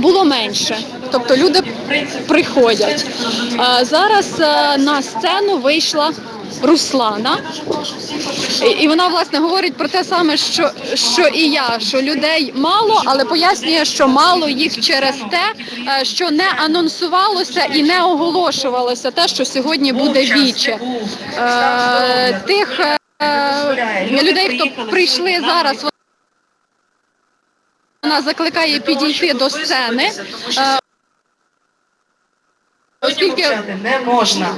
було менше. Тобто люди приходять. Зараз е, на сцену вийшла Руслана. І- вона власне говорить про те саме, що, що і я, що людей мало, але пояснює, що мало їх через те, е, що не анонсувалося і не оголошувалося те, що сьогодні буде віче. Е, Тих людей, хто прийшли зараз, вона закликає підійти до сцени. Е, Оскільки не можна.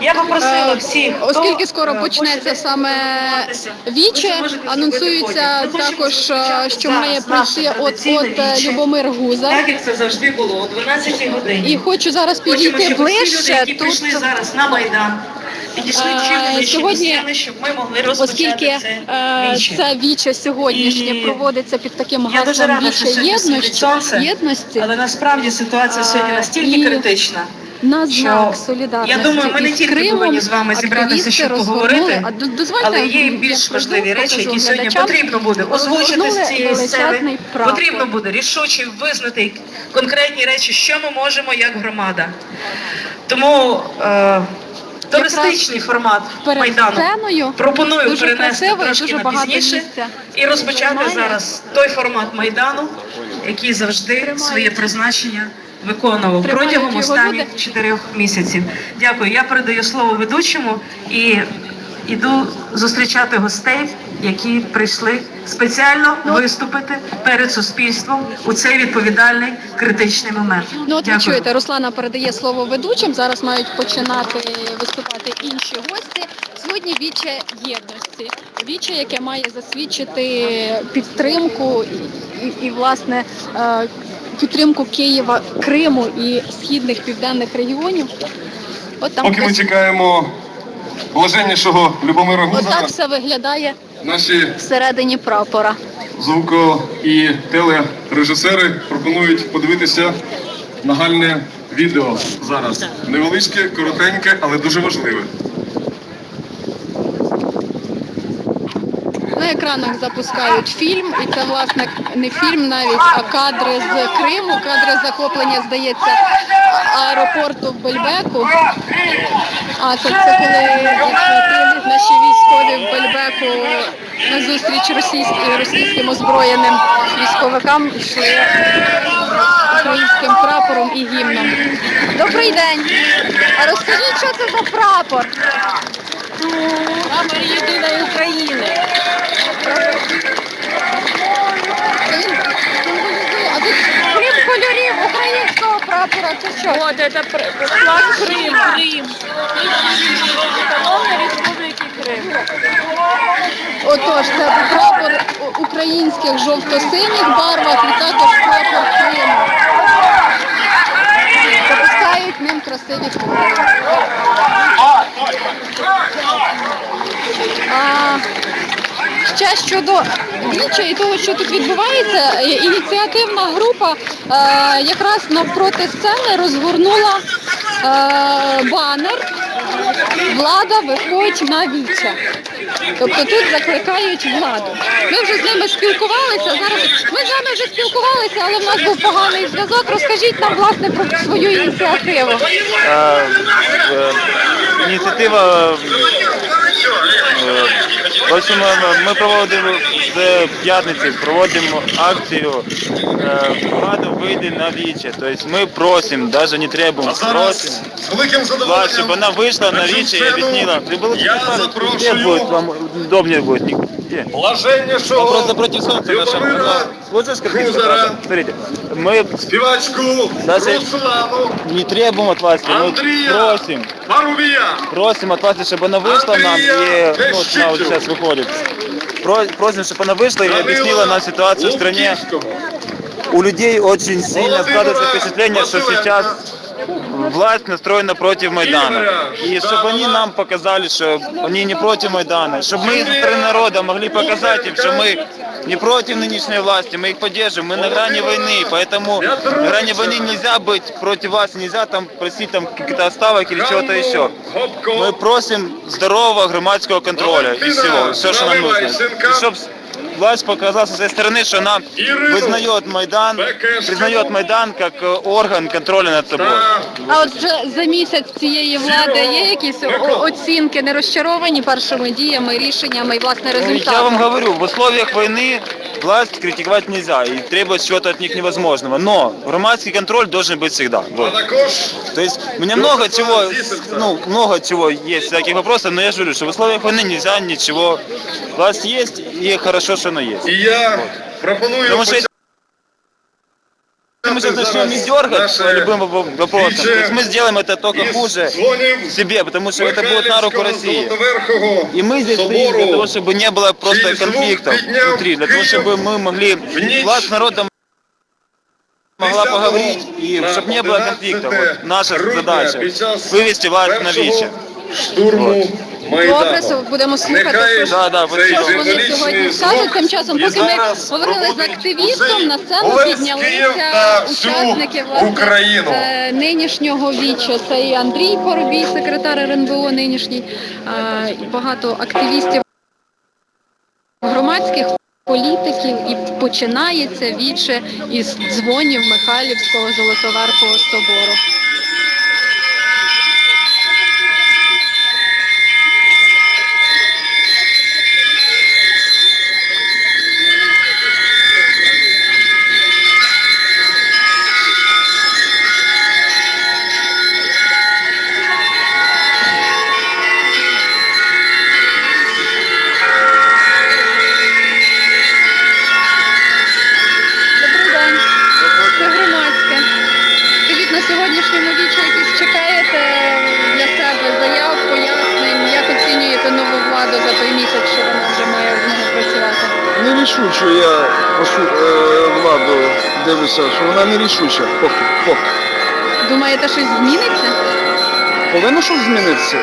Я попросила Е, всіх, Оскільки скоро почнеться саме віче, анонсується також, е, що має прийти от от. Любомир Гузар. Так як це завжди було, о 12 годині. І хочу зараз підійти ближче. Тут зараз на Майдан, підійшли Е, сьогодні, щоб ми могли розпочати оскільки це е, віче. це віче сьогоднішнє І проводиться під таким гаслом віче єдності, єдності Але насправді ситуація сьогодні настільки і критична. на що знак солідарності. я думаю, ми не тільки Кримом повинні з вами зібратися, щоб поговорити, а, дозвольте, Але є і більш важливі речі, які сьогодні потрібно буде озвучити з цієї сцени. Потрібно буде рішуче визнати конкретні речі, що ми можемо як громада. Тому е, туристичний формат перед майдану сценою пропоную дуже перенести трошки дуже на пізніше і розпочати займає. зараз той формат майдану, який завжди Тримають. своє призначення виконував Тримають протягом останніх чотирьох місяців. Дякую. Я передаю слово ведучому і іду зустрічати гостей, які прийшли спеціально Ну, виступити перед суспільством у цей відповідальний критичний момент. Ну от ви Дякую. чуєте, Руслана передає слово ведучим. Зараз мають починати виступати інші гості. Сьогодні віче єдності. Віче, яке має засвідчити підтримку і, і, і власне е, підтримку Києва, Криму і східних південних регіонів. От там Поки ми чекаємо блаженнішого Любомира отак Гузара, все виглядає наші всередині прапора. звуко і телережисери пропонують подивитися нагальне відео зараз. Невеличке, коротеньке, але дуже важливе. На екранах запускають фільм, і це власне не фільм навіть, а кадри з Криму, кадри захоплення, здається, аеропорту в Бельбеку. А це, це коли як наші військові в Бельбеку на зустріч російським, російським озброєним військовикам йшли українським прапором і гімном. Добрий день! Розкажіть, що це за? Прапор єдиної України. Він символізує, а тут крім кольорів українського прапора, це що? Вот это пр- флаг Крыма. Крым. Автономной Республики Крым. Отож, це прапор у- українських жовто-синіх барвах і також прапор Криму. Запускають ним красиві кольори. А, ще щодо віча і того, що тут відбувається, е, ініціативна група е, якраз навпроти сцени розгорнула е, банер Влада виходь на віче. Тобто тут закликають владу. Ми вже з ними спілкувалися. Зараз ми з вами вже спілкувалися, але в нас був поганий зв'язок. Розкажіть нам власне про свою ініціативу. Е, е, Ініціатива. е, В общем, е, ми проводимо з п'ятниці, проводимо акцію е, «Влада вийде на віче. Тобто ми просимо, навіть не требуємо, просимо. з великим Влад, щоб вона вийшла на віче і объяснила. Ты было Я где запрошую будет, вам удобнее будет. Нигде. Мы блаженнішого просто против солнца наша. Любомира Вот здесь картинка. Гузара. наша. Смотрите, мы співачку Даже- Руслану не требуем от власти, мы Андрея просим. Парубія. Просим от власти, чтобы она вышла нам и ну, вот она вот сейчас выходит. Про- Просим, чтобы она вышла и объяснила нам ситуацию в стране. У людей очень сильно складывается впечатление, что сейчас власть настроена против Майдана. И чтобы они нам показали, что они не против Майдана. Чтобы мы со стороны народа могли показать им, что мы не против нынешней власти, мы их поддерживаем, мы на грани войны, поэтому на грани войны нельзя быть против вас, нельзя там просить там каких-то оставок или чего-то еще. Мы просим здорового громадского контроля и всего, все, что нам нужно. И чтоб власть показала со своей стороны, что она Ирину. признает Майдан, Бекешеву. признает Майдан как э, орган контроля над собой. Та А от вже за місяць цієї влади є якісь о- оцінки, не розчаровані першими діями, рішеннями і власне Ну, Я вам результатом? говорю, в условиях войны власть критиковать нельзя и требовать чего-то от них невозможного. Но громадский контроль должен быть всегда. а Вот. також То есть у меня много чего, ну, много чего есть, всяких вопросов, но я же говорю, что в условиях войны нельзя ничего. Власть есть, и хорошо, что она есть. і я пропоную Потому что если мы сейчас начнем не дергать по любым воп- вопросам, то есть мы сделаем это только хуже себе, потому что это будет на руку России. И мы здесь стоим для того, чтобы не было просто чей звук конфликтов підняв внутри, для того, Київ чтобы мы могли, ніч власть с народом могла 10 поговорить, и на чтобы не было 11 конфликтов. Вот наша грудня задача під час вывести власть на першого віче. Добре, Майдану. будемо слухати. Нехай що- Да, да, що вони сьогодні скажуть, тим часом, і поки ми зараз говорили з активістом, на сцену Київ піднялися та всю учасники власне, Україну. е, нинішнього віча. Це і Андрій Поробій, секретар РНБО нинішній, і багато активістів громадських політиків. І починається віче із дзвонів Михайлівського Золотоверхового собору. Нову за той місяць, що вона вже має змогу працювати? Нерішучу я пошу, е, владу дивлюся, що вона нерішуча. Поки, поки. Думаєте, щось зміниться? Повинно щось змінитися.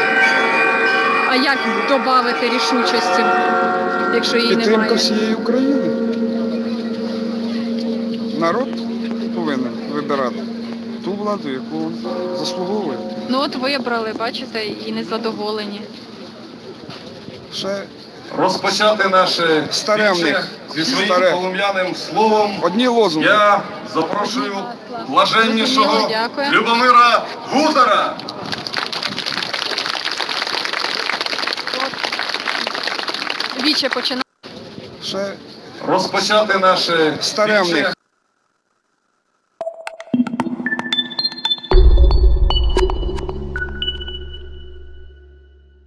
А як додати рішучості, якщо її Підтримка немає? всієї України. Народ повинен вибирати ту владу, яку заслуговує. Ну от вибрали, бачите, і незадоволені. Ще розпочати наше Старе в віче них. зі своїм Старе. полум'яним словом. одні лозунги. Я запрошую блаженнішого дякую. Любомира Гутара. Віче починає. Ще Розпочати наше Старе в віче них.